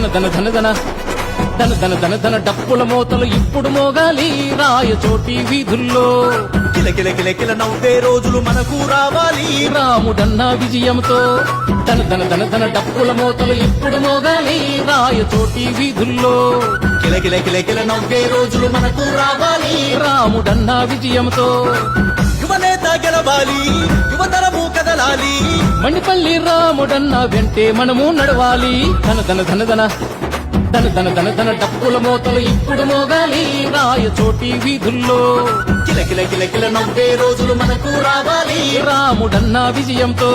ధన ధన ధన ధన. ధన ధన ధన ధన డప్పుల మోతలు ఇప్పుడు మోగాలి. రాయ చోటి వీధుల్లో. కిలకిల కిలకిల నవ్వే రోజులు మనకు రావాలి. రాముడన్న విజయంతో. ధన ధన ధన ధన డప్పుల మోతలు ఇప్పుడు మోగాలి. రాయ చోటి వీధుల్లో. కిలకిల కిలకిల నవ్వే రోజులు మనకు రావాలి. రాముడన్న విజయంతో. యువనేత గెలవాలి. యువతరము కదలాలి. మణిపల్లి రాముడన్న వెంటే మనము నడవాలి. ధన ధన ధన ధన. ధన ధన ధన ధన డప్పుల మోతలు ఇప్పుడు మోగాలి. రాయ చోటి వీధుల్లో కిలకిల కిలకిల నవ్వే రోజులు మనకు రావాలి. రాముడన్న విజయంతో